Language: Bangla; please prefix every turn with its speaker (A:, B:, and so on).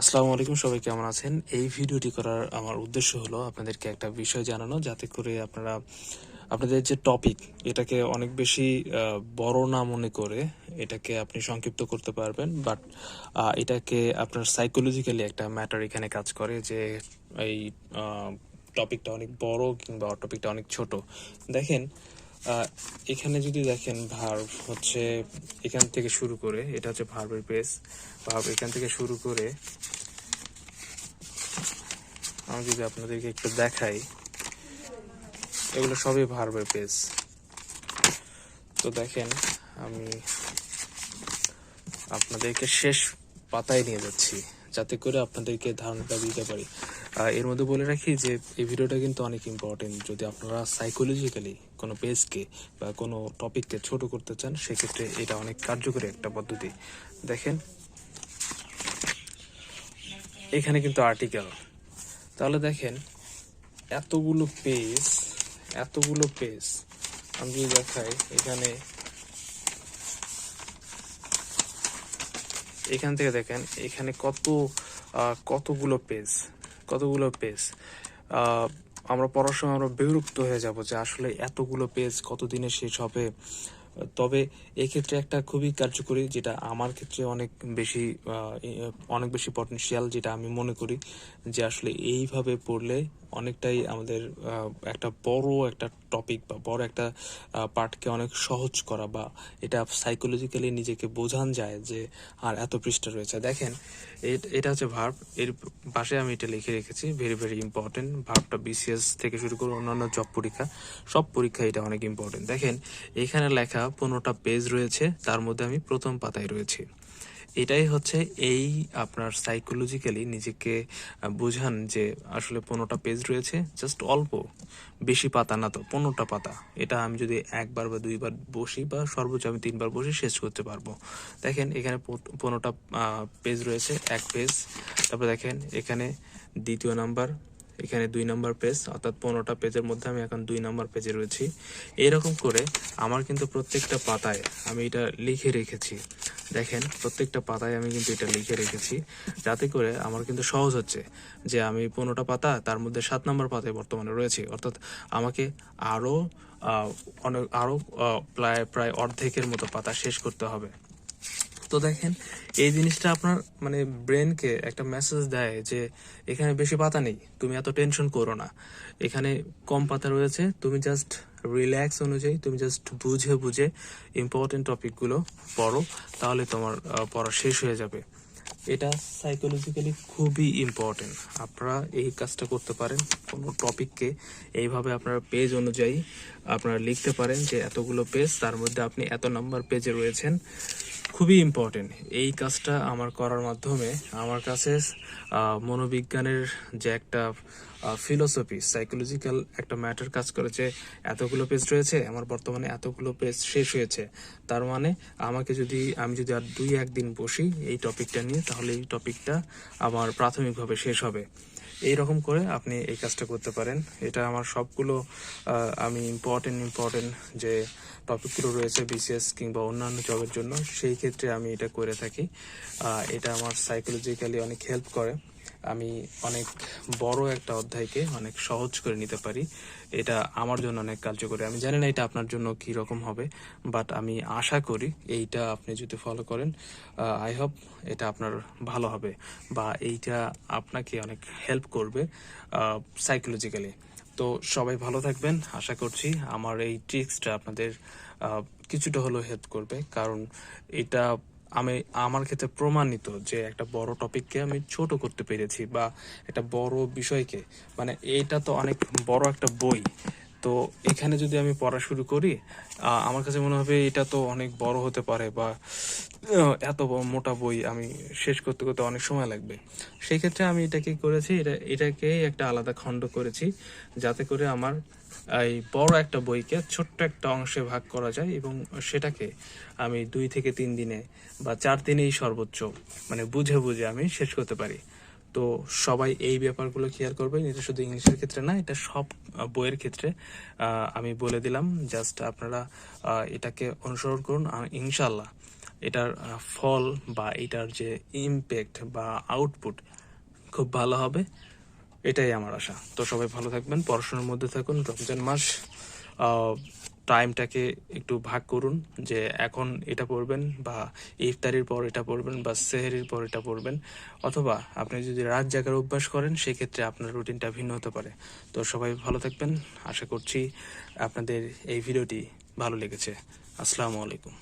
A: আসসালামু আলাইকুম, সবাই কেমন আছেন? এই ভিডিওটি করার আমার উদ্দেশ্য হলো আপনাদেরকে একটা বিষয় জানানো, যাতে করে আপনারা, আপনাদের যে টপিক এটাকে অনেক বেশি বড় না মনে করে এটাকে আপনি সংক্ষিপ্ত করতে পারবেন। বাট এটাকে আপনার সাইকোলজিক্যালি একটা ম্যাটার এখানে কাজ করে যে এই টপিকটা অনেক বড় কিংবা টপিকটা অনেক ছোট। দেখেন এখানে যদি দেখেন ভার্ব হচ্ছে এখান থেকে শুরু করে, এটা হচ্ছে ভার্বের পেজ ভার্ব এখান থেকে শুরু করে, আমি যদি আপনাদেরকে একটু দেখাই, এগুলো সবই ভার্বের পেজ তো দেখেন, আমি আপনাদেরকে শেষ পাতায় নিয়ে যাচ্ছি। যাতে করে আপনাদেরকে ধারণাটা দিতে পারি। এর মধ্যে বলে রাখি যে, এই ভিডিওটা কিন্তু অনেক ইম্পর্টেন্ট যদি আপনারা সাইকোলজিক্যালি কোনো পেজকে বা কোনো টপিককে ছোট করতে চান, সেক্ষেত্রে এটা অনেক কার্যকরী একটা পদ্ধতি। দেখেন, এখানে কিন্তু আর্টিকেল তাহলে দেখেন, এতগুলো পেজ এতগুলো পেজ আমি যদি দেখাই, এখানে এখান থেকে দেখেন, এখানে কত কতগুলো পেজ কতগুলো পেজ আমরা পড়ার সময় আমরা বিরক্ত হয়ে যাব যে আসলে এতগুলো পেজ কতদিনে শেষ হবে? তবে এক্ষেত্রে একটা খুবই কার্যকরী, যেটা আমার ক্ষেত্রে অনেক বেশি অনেক বেশি পটেনশিয়াল যেটা আমি মনে করি, যে আসলে এইভাবে পড়লে অনেকটাই আমাদের একটা বড় একটা টপিক বা বড় একটা পার্টকে অনেক সহজ করা বা এটা সাইকোলজিক্যালি নিজেকে বোঝান যায় যে আর এত পৃষ্ঠা রয়েছে। দেখেন, এটা হচ্ছে ভার্ব এর পাশে আমি এটা লিখে রেখেছি ভেরি ভেরি ইম্পর্টেন্ট ভার্বটা বিসিএস থেকে শুরু করে অন্যান্য জব পরীক্ষা, সব পরীক্ষা এটা অনেক ইম্পর্টেন্ট দেখেন, এখানে লেখা পনেরোটা পেজ রয়েছে, তার মধ্যে আমি প্রথম পাতায় রয়েছি। এটাই হচ্ছে এই আপনার সাইকোলজিক্যালি নিজেকে বোঝান যে আসলে পনেরোটা পেজ রয়েছে জাস্ট অল্প। বেশি পাতা না তো, পনেরোটা পাতা। এটা আমি যদি একবার বা দুইবার বসি বা সর্বোচ্চ আমি তিনবার বসে শেষ করতে পারব। দেখেন এখানে পনেরোটা পেজ রয়েছে, এক পেজ তারপর দেখেন এখানে দ্বিতীয় নাম্বার এখানে দুই নাম্বার পেজ অর্থাৎ পনেরোটা পেজের মধ্যে আমি এখন দুই নাম্বার পেজে রয়েছি। এরকম করে আমার কিন্তু প্রত্যেকটা পাতায় আমি এটা লিখে রেখেছি। দেখেন, প্রত্যেকটা পাতায় আমি কিন্তু এটা লিখে রেখেছি। যাতে করে আমার কিন্তু সহজ হচ্ছে যে আমি পনেরোটা পাতা, তার মধ্যে সাত নাম্বার পাতায় বর্তমানে রয়েছি। অর্থাৎ আমাকে আরও অনেক আরও প্রায় প্রায় অর্ধেকের মতো পাতা শেষ করতে হবে। তো দেখেন, এই জিনিসটা আপনার মানে ব্রেনকে একটা মেসেজ দেয় যে, এখানে বেশি পাতা নেই, তুমি এত টেনশন করো না। এখানে কম পাতা রয়েছে, তুমি জাস্ট রিল্যাক্স অনুযায়ী, তুমি জাস্ট বুঝে বুঝে ইম্পর্টেন্ট টপিকগুলো পড়ো, তাহলে তোমার পড়া শেষ হয়ে যাবে। এটা সাইকোলজিক্যালি খুবই ইম্পর্টেন্ট আপনারা এই কাজটা করতে পারেন কোনো টপিককে এইভাবে আপনারা পেজ অনুযায়ী আপনারা লিখতে পারেন যে এতগুলো পেজ তার মধ্যে আপনি এত নাম্বার পেজে রয়েছেন। খুবই ইম্পর্টেন্ট এই কাজটা আমার করার মাধ্যমে আমার কাছে মনোবিজ্ঞানের যে একটা ফিলোসফি সাইকোলজিক্যাল একটা ম্যাটার কাজ করেছে এতগুলো পেজ রয়েছে, আমার বর্তমানে এতগুলো পেজ শেষ হয়েছে। তার মানে আমাকে যদি, আমি যদি আর দুই একদিন বসি এই টপিকটা নিয়ে, তাহলে এই টপিকটা আমার প্রাথমিকভাবে শেষ হবে। এই রকম করে আপনি এই কাজটা করতে পারেন। এটা আমার সবগুলো আমি ইম্পর্টেন্ট ইম্পর্টেন্ট যে টপিকগুলো রয়েছে বিসিএস কিংবা অন্যান্য জবের জন্য, সেই ক্ষেত্রে আমি এটা করে থাকি। এটা আমার সাইকোলজিক্যালি অনেক হেল্প করে। আমি অনেক বড় একটা অধ্যায়কে অনেক সহজ করে নিতে পারি। এটা আমার জন্য অনেক কার্যকরী। আমি জানি না এটা আপনার জন্য কি রকম হবে বাট আমি আশা করি এইটা আপনি যদি ফলো করেন আই হোপ এটা আপনার ভালো হবে বা এইটা আপনাকে অনেক হেল্প করবে সাইকোলজিক্যালি তো সবাই ভালো থাকবেন। আশা করছি আমার এই ট্রিক্সটা আপনাদের কিছুটা হলেও হেল্প করবে। কারণ এটা আমি, আমার ক্ষেত্রে প্রমাণিত যে একটা বড় টপিককে আমি ছোট করতে পেরেছি বা একটা বড় বিষয়কে। মানে এটা তো অনেক বড় একটা বই। তো এখানে যদি আমি পড়া শুরু করি আমার কাছে মনে হবে এটা তো অনেক বড় হতে পারে বা এত মোটা বই আমি শেষ করতে করতে অনেক সময় লাগবে। সেই ক্ষেত্রে আমি এটাকে করেছি, এটা, এটাকে একটা আলাদা খণ্ড করেছি যাতে করে আমার, এই বড় একটা বইকে ছোট্ট একটা অংশে ভাগ করা যায় এবং সেটাকে আমি দুই থেকে তিন দিনে বা চার দিনেই সর্বোচ্চ মানে বুঝে বুঝে আমি শেষ করতে পারি। তো সবাই এই ব্যাপারগুলো খেয়াল করবেন এটা শুধু ইংলিশের ক্ষেত্রে না, এটা সব বইয়ের ক্ষেত্রে। আমি বলে দিলাম জাস্ট আপনারা এটাকে অনুসরণ করুন। ইনশাল্লাহ এটার ফল বা এটার যে ইমপ্যাক্ট বা আউটপুট খুব ভালো হবে। এটাই আমার আশা। তো সবাই ভালো থাকবেন, পড়াশোনার মধ্যে থাকুন। রমজান মাস টাইমটাকে একটু ভাগ করুন, যে এখন এটা পড়বেন বা ইফতারির পর এটা পড়বেন বা সেহেরির পর এটা পড়বেন, অথবা আপনি যদি রাত জাগার অভ্যাস করেন, সেক্ষেত্রে আপনার রুটিনটা ভিন্ন হতে পারে। তো সবাই ভালো থাকবেন। আশা করছি আপনাদের এই ভিডিওটি ভালো লেগেছে। আসসালামু আলাইকুম।